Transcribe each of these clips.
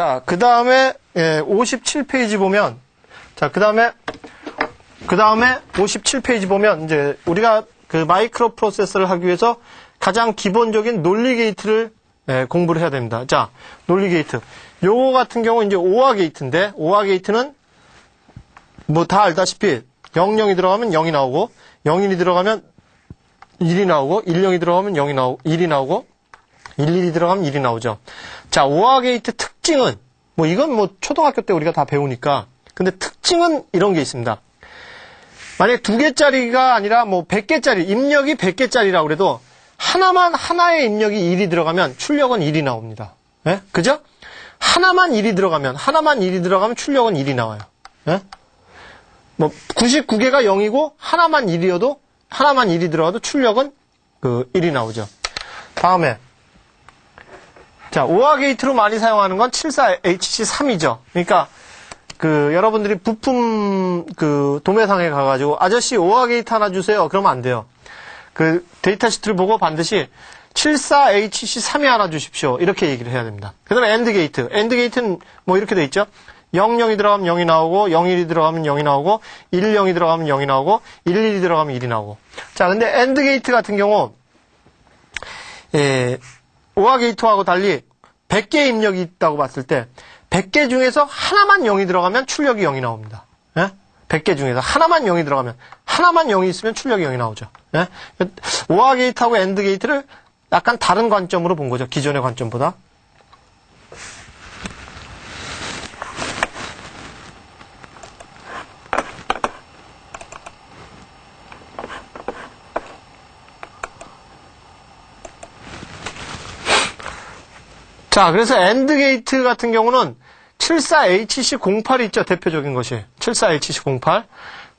자, 그 다음에, 예, 57페이지 보면, 자, 그 다음에, 그 다음에 57페이지 보면, 이제, 우리가 그 마이크로 프로세서를 하기 위해서 가장 기본적인 논리 게이트를 예, 공부를 해야 됩니다. 자, 논리 게이트. 요거 같은 경우 이제 오화 게이트인데, 오화 게이트는 뭐 다 알다시피 00이 들어가면 0이 나오고, 01이 들어가면 1이 나오고, 10이 들어가면 0이 나오고, 1이 나오고, 11이 들어가면 1이 나오죠. 자, 오화 게이트 특징은, 뭐 이건 뭐 초등학교 때 우리가 다 배우니까, 근데 특징은 이런 게 있습니다. 만약에 두 개짜리가 아니라 뭐 100개짜리, 입력이 100개짜리라고 그래도 하나만, 하나의 입력이 1이 들어가면 출력은 1이 나옵니다. 예? 그죠? 하나만 1이 들어가면, 하나만 1이 들어가면 출력은 1이 나와요. 예? 뭐 99개가 0이고 하나만 1이어도 하나만 1이 들어가도 출력은 그 1이 나오죠. 다음에 자, 오화 게이트로 많이 사용하는 건 74HC3이죠. 그러니까 그 여러분들이 부품 그 도매상에 가가지고 아저씨 오화 게이트 하나 주세요. 그러면 안 돼요. 그 데이터 시트를 보고 반드시 74HC3이 하나 주십시오. 이렇게 얘기를 해야 됩니다. 그 다음에 엔드 게이트. 엔드 게이트는 뭐 이렇게 돼 있죠. 00이 들어가면 0이 나오고, 01이 들어가면 0이 나오고, 10이 들어가면 0이 나오고, 11이 들어가면 1이 나오고. 자, 근데 엔드 게이트 같은 경우, 예, 오화 게이트하고 달리 100개 입력이 있다고 봤을 때, 100개 중에서 하나만 0이 들어가면 출력이 0이 나옵니다. 예? 100개 중에서 하나만 0이 들어가면, 하나만 0이 있으면 출력이 0이 나오죠. 예? 오화 게이트하고 엔드 게이트를 약간 다른 관점으로 본 거죠. 기존의 관점보다. 자, 그래서 엔드 게이트 같은 경우는 74HC08이 있죠. 대표적인 것이. 74HC08.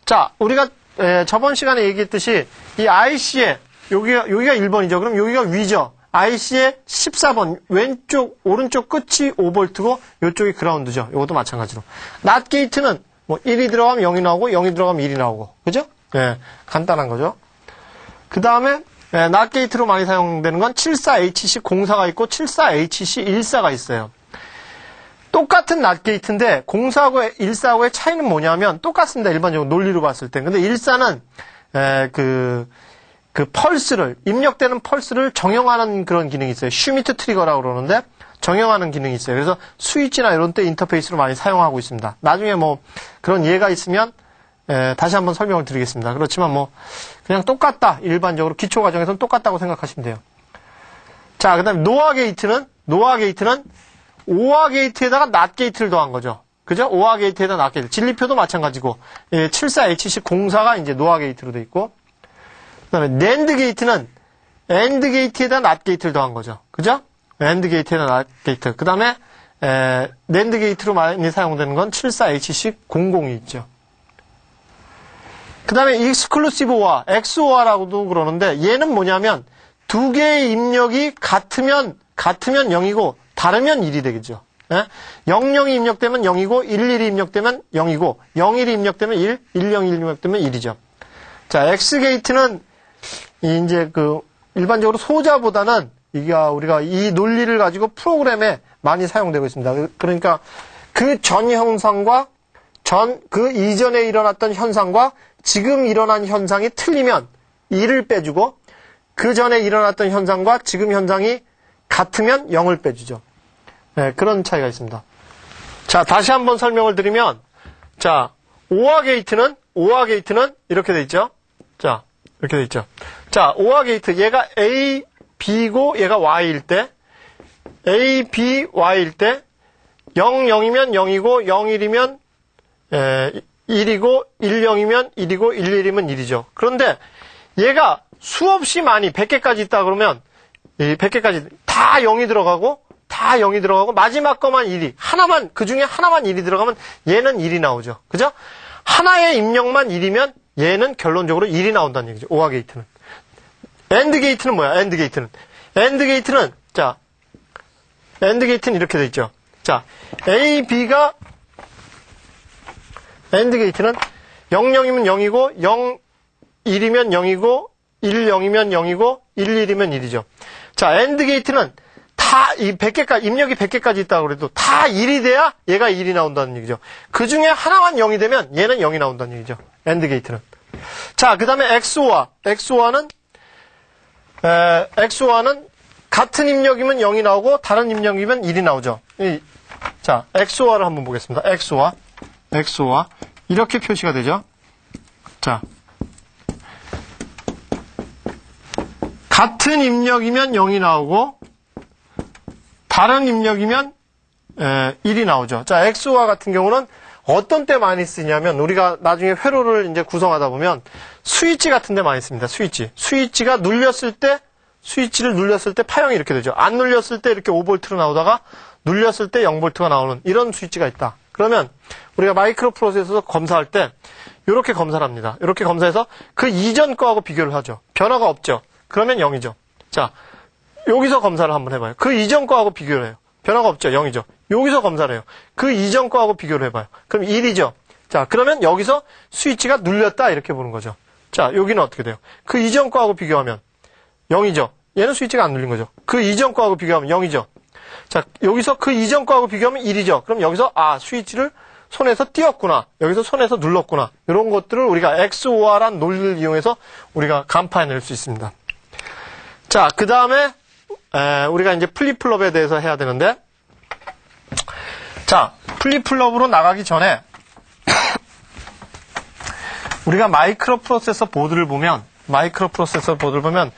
자, 우리가 에, 저번 시간에 얘기했듯이 이 IC에 여기가 여기가 1번이죠. 그럼 여기가 위죠. IC의 14번 왼쪽 오른쪽 끝이 5V고 이쪽이 그라운드죠. 이것도 마찬가지로. 낫 게이트는 뭐 1이 들어가면 0이 나오고 0이 들어가면 1이 나오고. 그죠? 예. 간단한 거죠. 그다음에 예, 낫 게이트로 많이 사용되는 건 74HC04가 있고 74HC14가 있어요. 똑같은 낫 게이트인데 04하고 14하고의 차이는 뭐냐면 똑같습니다. 일반적으로 논리로 봤을 때. 근데 14는 에, 그, 그 펄스를 입력되는 펄스를 정형하는 그런 기능이 있어요. 슈미트 트리거라고 그러는데 정형하는 기능이 있어요. 그래서 스위치나 이런 때 인터페이스로 많이 사용하고 있습니다. 나중에 뭐 그런 예가 있으면 에, 다시 한번 설명을 드리겠습니다. 그렇지만 뭐 그냥 똑같다. 일반적으로 기초 과정에서는 똑같다고 생각하시면 돼요. 자, 그다음에 노아 게이트는 노아 게이트는 오화 게이트에다가 낫 게이트를 더한 거죠. 그죠? 오화 게이트에다 낫 게이트. 진리표도 마찬가지고 예, 74HC04가 이제 노화 게이트로 돼 있고 그다음에 낸드 게이트는 엔드 게이트에다 낫 게이트를 더한 거죠. 그죠? 엔드 게이트에다 낫 게이트. 그다음에 낸드 게이트로 많이 사용되는 건 74HC00이 있죠. 그 다음에 익스클루시브와 엑스오아라고도 그러는데 얘는 뭐냐면 두 개의 입력이 같으면 같으면 0이고 다르면 1이 되겠죠. 예? 00이 입력되면 0이고 11이 입력되면 0이고 01이 입력되면 1, 101이 입력되면 1이죠. 자, 엑스게이트는 이제 그 일반적으로 소자보다는 이게 우리가 이 논리를 가지고 프로그램에 많이 사용되고 있습니다. 그러니까 그전 형상과 전 그 이전에 일어났던 현상과 지금 일어난 현상이 틀리면 1을 빼주고 그 전에 일어났던 현상과 지금 현상이 같으면 0을 빼주죠. 네, 그런 차이가 있습니다. 자, 다시 한번 설명을 드리면, 자, 오화 게이트는, 오화 게이트는 이렇게 돼 있죠? 자, 이렇게 돼 있죠? 자, 오화 게이트, 얘가 A, B고 얘가 Y일 때, A, B, Y일 때, 0, 0이면 0이고, 0, 1이면, 에, 1이고, 1, 0이면 1이고, 1, 1이면 1이죠. 그런데 얘가 수없이 많이 100개까지 있다 그러면, 이 100개까지 다 0이 들어가고, 다 0이 들어가고 마지막 거만 1이 하나만 그 중에 하나만 1이 들어가면 얘는 1이 나오죠. 그죠? 하나의 입력만 1이면 얘는 결론적으로 1이 나온다는 얘기죠. 오화 게이트는. 엔드 게이트는 뭐야? 엔드 게이트는. 엔드 게이트는 자. 엔드 게이트는 이렇게 돼 있죠. 자. A, B가 엔드 게이트는 0, 0이면 0이고 0, 1이면 0이고 1, 0이면 0이고 1, 1이면 1이죠. 자, 엔드 게이트는 다 다, 이 100개까지, 입력이 100개까지 있다고 그래도 다 1이 돼야 얘가 1이 나온다는 얘기죠. 그 중에 하나만 0이 되면 얘는 0이 나온다는 얘기죠. 엔드 게이트는. 자, 그 다음에 XOR. XOR는, 에, XOR는 같은 입력이면 0이 나오고 다른 입력이면 1이 나오죠. 이, 자, XOR를 한번 보겠습니다. XOR. XOR. 이렇게 표시가 되죠. 자. 같은 입력이면 0이 나오고 다른 입력이면 에, 1이 나오죠. 자, XOR 같은 경우는 어떤 때 많이 쓰냐면 우리가 나중에 회로를 이제 구성하다 보면 스위치 같은 데 많이 씁니다. 스위치. 스위치가 눌렸을 때 스위치를 눌렸을 때 파형이 이렇게 되죠. 안 눌렸을 때 이렇게 5V로 나오다가 눌렸을 때 0V가 나오는 이런 스위치가 있다. 그러면 우리가 마이크로 프로세서 검사할 때 이렇게 검사를 합니다. 이렇게 검사해서 그 이전 거하고 비교를 하죠. 변화가 없죠. 그러면 0이죠. 자, 여기서 검사를 한번 해봐요. 그 이전 거하고 비교를 해요. 변화가 없죠. 0이죠. 여기서 검사를 해요. 그 이전 거하고 비교를 해봐요. 그럼 1이죠. 자, 그러면 여기서 스위치가 눌렸다 이렇게 보는 거죠. 자, 여기는 어떻게 돼요? 그 이전 거하고 비교하면 0이죠. 얘는 스위치가 안 눌린 거죠. 그 이전 거하고 비교하면 0이죠. 자, 여기서 그 이전 거하고 비교하면 1이죠. 그럼 여기서 아, 스위치를 손에서 띄었구나. 여기서 손에서 눌렀구나. 이런 것들을 우리가 XOR한 논리를 이용해서 우리가 간파해낼 수 있습니다. 자, 그 다음에 우리가 이제 플립플럽에 대해서 해야 되는데 자, 플립플럽으로 나가기 전에 우리가 마이크로 프로세서 보드를 보면 마이크로 프로세서 보드를 보면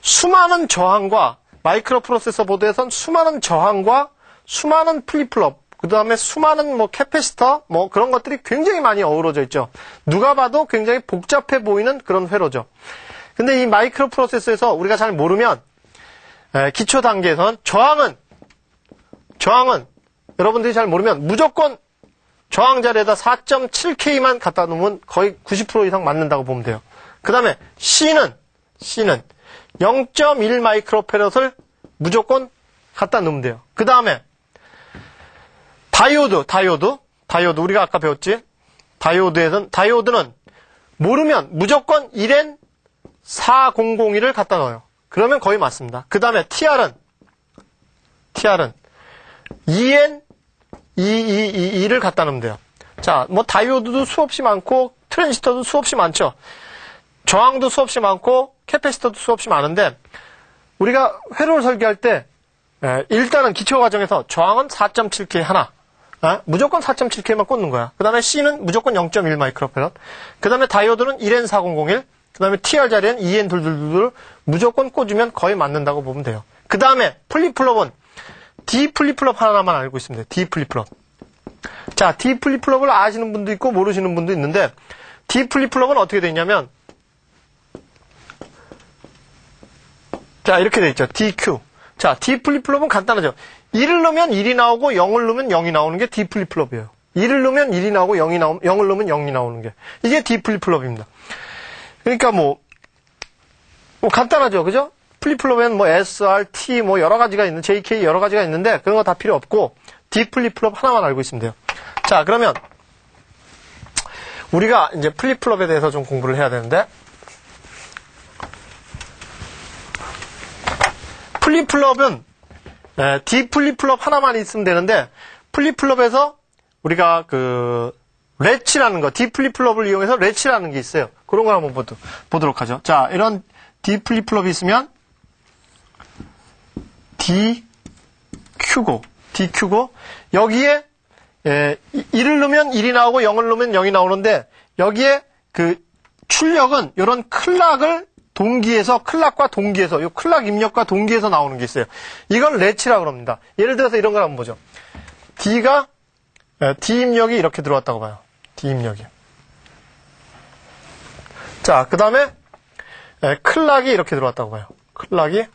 수많은 저항과 마이크로 프로세서 보드에선 수많은 저항과 수많은 플립플럽 그 다음에 수많은 뭐 캐패시터 뭐 그런 것들이 굉장히 많이 어우러져 있죠. 누가 봐도 굉장히 복잡해 보이는 그런 회로죠. 근데 이 마이크로 프로세서에서 우리가 잘 모르면 에, 기초 단계에서는 저항은 저항은 여러분들이 잘 모르면 무조건 저항 자리에다 4.7K만 갖다 놓으면 거의 90% 이상 맞는다고 보면 돼요. 그 다음에 C는 C는 0.1 마이크로페럿을 무조건 갖다 놓으면 돼요. 그 다음에 다이오드, 다이오드, 다이오드 우리가 아까 배웠지? 다이오드에선 다이오드는 모르면 무조건 1N 4001을 갖다 넣어요. 그러면 거의 맞습니다. 그 다음에 TR은 TR은 2N 2222를 갖다 놓으면 돼요. 자, 뭐 다이오드도 수없이 많고 트랜지스터도 수없이 많죠. 저항도 수없이 많고 캐패시터도 수없이 많은데 우리가 회로를 설계할 때 에, 일단은 기초 과정에서 저항은 4.7K 하나 에? 무조건 4.7K만 꽂는 거야. 그 다음에 C는 무조건 0.1 마이크로페럿 그 다음에 다이오드는 1N4001 그 다음에 TR 자리엔 2N22를 무조건 꽂으면 거의 맞는다고 보면 돼요. 그 다음에 플립플럽은 D 플립플럽 하나만 알고 있습니다. D 플립플럽. 자, D 플립플럽을 아시는 분도 있고 모르시는 분도 있는데 D 플립플럽은 어떻게 되어 있냐면 자, 이렇게 돼 있죠. DQ. 자, D 플립플럽은 간단하죠. 1을 넣으면 1이 나오고 0을 넣으면 0이 나오는 게 D 플립플럽이에요. 1을 넣으면 1이 나오고 0이 나오 0을 넣으면 0이 나오는 게 이게 D 플립플럽입니다. 그러니까 뭐, 뭐 간단하죠. 그죠? 플립플럽에는 뭐 SR, T 뭐 여러 가지가 있는 JK 여러 가지가 있는데 그런 거 다 필요 없고 D 플립플럽 하나만 알고 있으면 돼요. 자, 그러면 우리가 이제 플립플럽에 대해서 좀 공부를 해야 되는데 플립플럽은 D 플립플럽 하나만 있으면 되는데 플립플럽에서 우리가 그 레치라는 거, D 플립플럽을 이용해서 레치라는 게 있어요. 그런 걸 한번 보도, 보도록 하죠. 자, 이런 D 플립플럽이 있으면 D 큐고, D 큐고 여기에 예, 1을 넣으면 1이 나오고 0을 넣으면 0이 나오는데 여기에 그 출력은 이런 클락을 동기에서 클락과 동기에서 이 클락 입력과 동기에서 나오는 게 있어요. 이건 레치라고 합니다. 예를 들어서 이런 걸 한번 보죠. D가 D 입력이 이렇게 들어왔다고 봐요. D 입력이. 자, 그 다음에 클락이 이렇게 들어왔다고 봐요. 클락이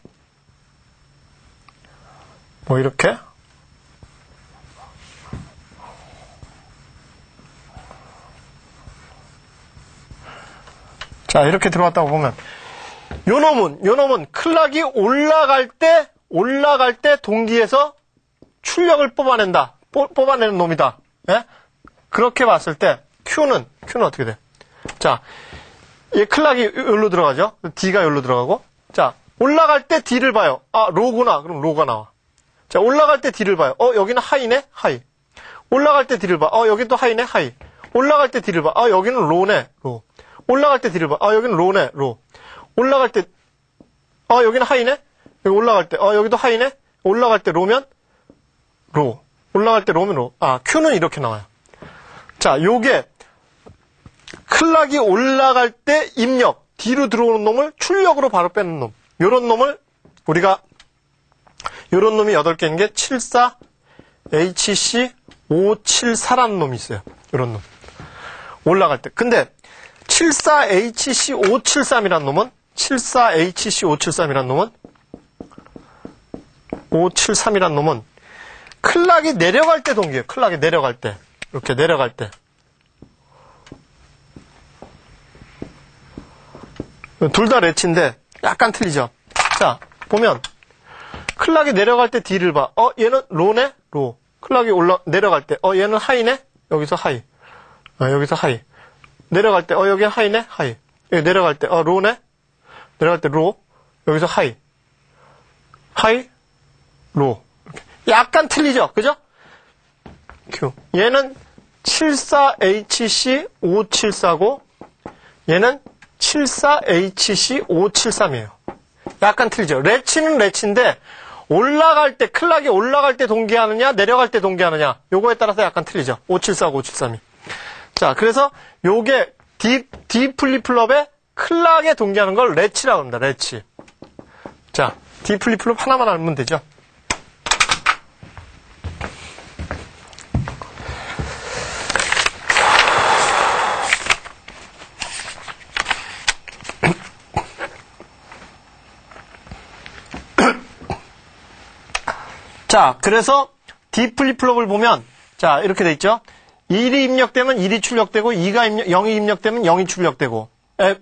뭐 이렇게 자, 이렇게 들어왔다고 보면 요 놈은 요 놈은 클락이 올라갈 때 올라갈 때 동기에서 출력을 뽑아낸다. 뽑 아내는 놈이다. 예? 그렇게 봤을 때 Q는 Q는 어떻게 돼? 자, 이 클락이 여기로 들어가죠. D가 여기로 들어가고 자, 올라갈 때 D를 봐요. 아, 로구나. 그럼 로가 나와. 자, 올라갈 때 D를 봐요. 어, 여기는 하이네? 하이. 올라갈 때 D를 봐. 어, 여기 또 하이네? 하이. 올라갈 때 D를 봐. 아, 여기는 로네? 로. 올라갈 때 D를 봐. 아, 여기는 로네? 로. 올라갈 때, 아, 여기는 하이네? 여기 올라갈 때, 아, 여기도 하이네? 올라갈 때 로면? 로. 올라갈 때 로면 로. 아, Q는 이렇게 나와요. 자, 요게, 클락이 올라갈 때 입력, 뒤로 들어오는 놈을 출력으로 바로 빼는 놈. 요런 놈을 우리가 요런 놈이 8개인 게 74 HC 574라는 놈이 있어요. 요런 놈. 올라갈 때. 근데 74 HC 573이라는 놈은 74 HC 573이라는 놈은 573이라는 놈은 클락이 내려갈 때 동기예요. 클락이 내려갈 때. 이렇게 내려갈 때. 둘 다 레치인데 약간 틀리죠. 자, 보면 클락이 내려갈 때 D를 봐. 어, 얘는 로네? 로. 클락이 올라 내려갈 때 어, 얘는 하이네? 여기서 하이. 아, 여기서 하이. 내려갈 때 어, 여기 하이네? 하이. 여기 내려갈 때 어, 로네? 내려갈 때 로. 여기서 하이. 하이, 로. 약간 틀리죠? 그죠? Q. 얘는 74HC574고 얘는 74HC573이에요. 약간 틀리죠. 레치는 레치인데 올라갈 때 클락이 올라갈 때 동기하느냐 내려갈 때 동기하느냐 요거에 따라서 약간 틀리죠. 574하고 573이. 자, 그래서 요게 D, D 플립플럽의 클락에 동기하는 걸 레치라고 합니다. 레치. 자, D 플립플럽 하나만 알면 되죠. 자, 그래서 D 플립플롭을 보면 자, 이렇게 돼 있죠. 1이 입력되면 1이 출력되고 2가 입력, 0이 입력되면 0이 출력되고 에,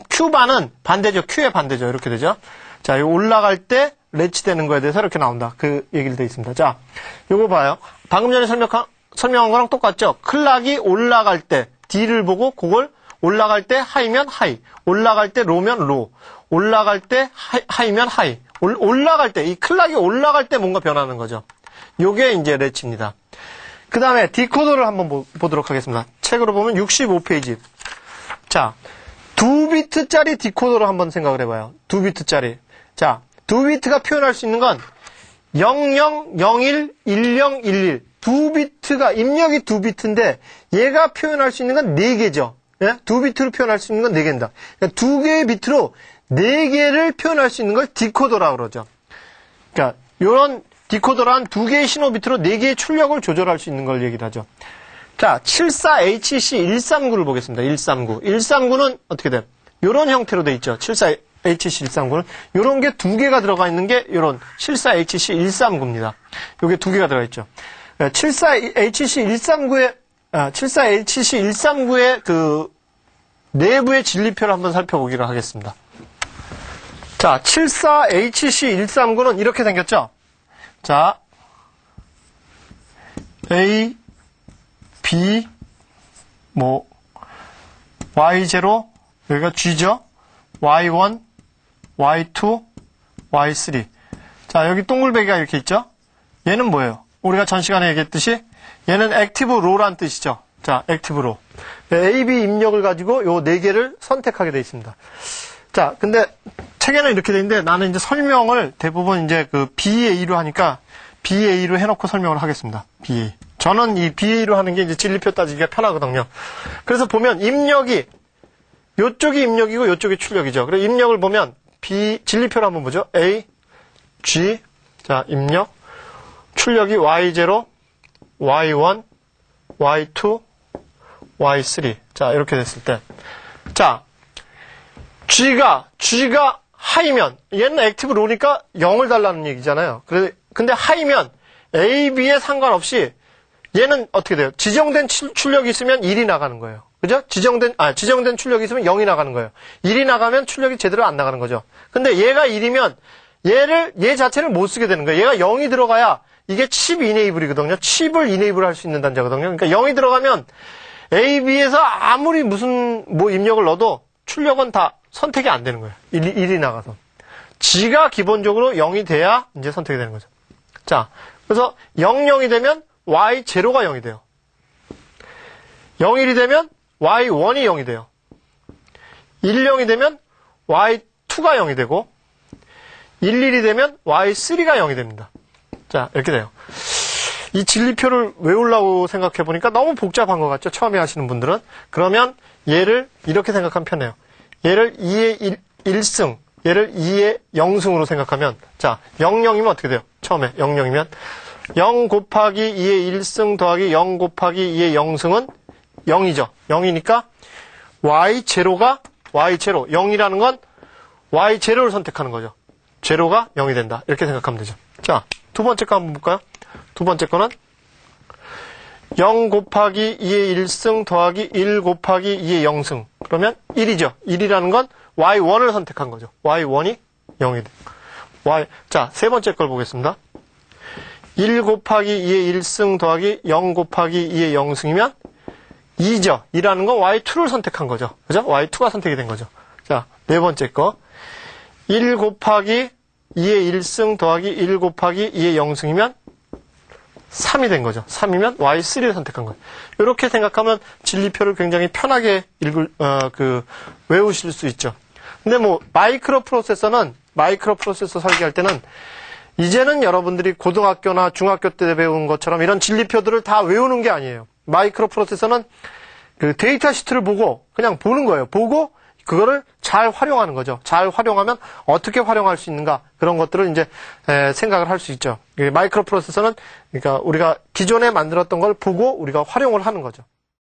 Q반은 반대죠. Q의 반대죠. 이렇게 되죠. 자, 이 올라갈 때 레치되는 거에 대해서 이렇게 나온다. 그 얘기를 돼 있습니다. 자, 요거 봐요. 방금 전에 설명한, 설명한 거랑 똑같죠. 클락이 올라갈 때 D를 보고 그걸 올라갈 때 하이면 하이, 올라갈 때 로면 로, 올라갈 때 하이, 면 하이, 올, 올라갈 때, 이 클락이 올라갈 때 뭔가 변하는 거죠. 요게 이제 레치입니다. 그 다음에 디코더를 한번 보, 보도록 하겠습니다. 책으로 보면 65페이지. 자, 두 비트짜리 디코더를 한번 생각을 해봐요. 두 비트짜리. 자, 두 비트가 표현할 수 있는 건 00, 01, 10, 11. 두 비트가, 입력이 두 비트인데 얘가 표현할 수 있는 건네 개죠. 예? 두 비트로 표현할 수 있는 건네 개입니다. 그러니까 두 개의 비트로 네 개를 표현할 수 있는 걸 디코더라고 그러죠. 그러니까 요런 디코더란 두 개의 신호 비트로 네 개의 출력을 조절할 수 있는 걸 얘기를 하죠. 자, 74HC139를 보겠습니다. 139. 139는 어떻게 돼? 요런 형태로 돼 있죠. 74HC139는. 요런 게 두 개가 들어가 있는 게 요런 74HC139입니다. 요게 두 개가 들어가 있죠. 74HC139의 아, 74HC139의 그 내부의 진리표를 한번 살펴보기로 하겠습니다. 자, 74HC139는 이렇게 생겼죠? 자, A, B, 뭐, Y0, 여기가 G죠? Y1, Y2, Y3. 자, 여기 동글배기가 이렇게 있죠? 얘는 뭐예요? 우리가 전 시간에 얘기했듯이 얘는 액티브 로란 뜻이죠. 자, 액티브 로. A, B 입력을 가지고 요 네 개를 선택하게 되어 있습니다. 자, 근데 책에는 이렇게 돼 있는데 나는 이제 설명을 대부분 이제 그 BA로 하니까 BA로 해놓고 설명을 하겠습니다. BA. 저는 이 BA로 하는 게 이제 진리표 따지기가 편하거든요. 그래서 보면 입력이 요쪽이 입력이고 요쪽이 출력이죠. 그래서 입력을 보면 B 진리표를 한번 보죠. A, G, 자 입력, 출력이 Y0, Y1, Y2, Y3. 자 이렇게 됐을 때, 자 G가 G가 하이면 얘는 액티브 로니까 0을 달라는 얘기잖아요. 그래 근데 하이면 A, B에 상관없이 얘는 어떻게 돼요? 지정된 출력이 있으면 1이 나가는 거예요. 그죠? 지정된 아 지정된 출력이 있으면 0이 나가는 거예요. 1이 나가면 출력이 제대로 안 나가는 거죠. 근데 얘가 1이면 얘를 얘 자체를 못 쓰게 되는 거예요. 얘가 0이 들어가야 이게 칩 이네이블이거든요. 칩을 이네이블 할 수 있는 단자거든요. 그러니까 0이 들어가면 A, B에서 아무리 무슨 뭐 입력을 넣어도 출력은 다 선택이 안 되는 거예요. 1, 1이 나가서. G가 기본적으로 0이 돼야 이제 선택이 되는 거죠. 자, 그래서 00이 되면 y0가 0이 돼요. 01이 되면 y1이 0이 돼요. 10이 되면 y2가 0이 되고 11이 되면 y3가 0이 됩니다. 자, 이렇게 돼요. 이 진리표를 외우려고 생각해 보니까 너무 복잡한 것 같죠? 처음에 하시는 분들은. 그러면 얘를 이렇게 생각하면 편해요. 얘를 2의 1, 승 얘를 2의 0승으로 생각하면, 자, 00이면 어떻게 돼요? 처음에 00이면. 0 곱하기 2의 1승 더하기 0 곱하기 2의 0승은 0이죠. 0이니까 y0가 y0. 0이라는 건 y0를 선택하는 거죠. 제로가 0이 된다. 이렇게 생각하면 되죠. 자, 두 번째 거 한번 볼까요? 두 번째 거는 0 곱하기 2의 1승 더하기 1 곱하기 2의 0승. 그러면 1이죠. 1이라는 건 y1을 선택한 거죠. y1이 0이 돼. y 자, 세 번째 걸 보겠습니다. 1 곱하기 2의 1승 더하기 0 곱하기 2의 0승이면 2죠. 2라는 건 y2를 선택한 거죠. 그죠? y2가 선택이 된 거죠. 자, 네 번째 거. 1 곱하기 2의 1승 더하기 1 곱하기 2의 0승이면 3이 된 거죠. 3이면 y3를 선택한 거예요. 이렇게 생각하면 진리표를 굉장히 편하게 읽을, 어, 그, 외우실 수 있죠. 근데 뭐, 마이크로 프로세서는, 마이크로 프로세서 설계할 때는, 이제는 여러분들이 고등학교나 중학교 때 배운 것처럼 이런 진리표들을 다 외우는 게 아니에요. 마이크로 프로세서는 그 데이터 시트를 보고 그냥 보는 거예요. 보고 그거를 잘 활용하는 거죠. 잘 활용하면 어떻게 활용할 수 있는가 그런 것들을 이제 에, 생각을 할 수 있죠. 마이크로 프로세서는 그러니까 우리가 기존에 만들었던 걸 보고 우리가 활용을 하는 거죠.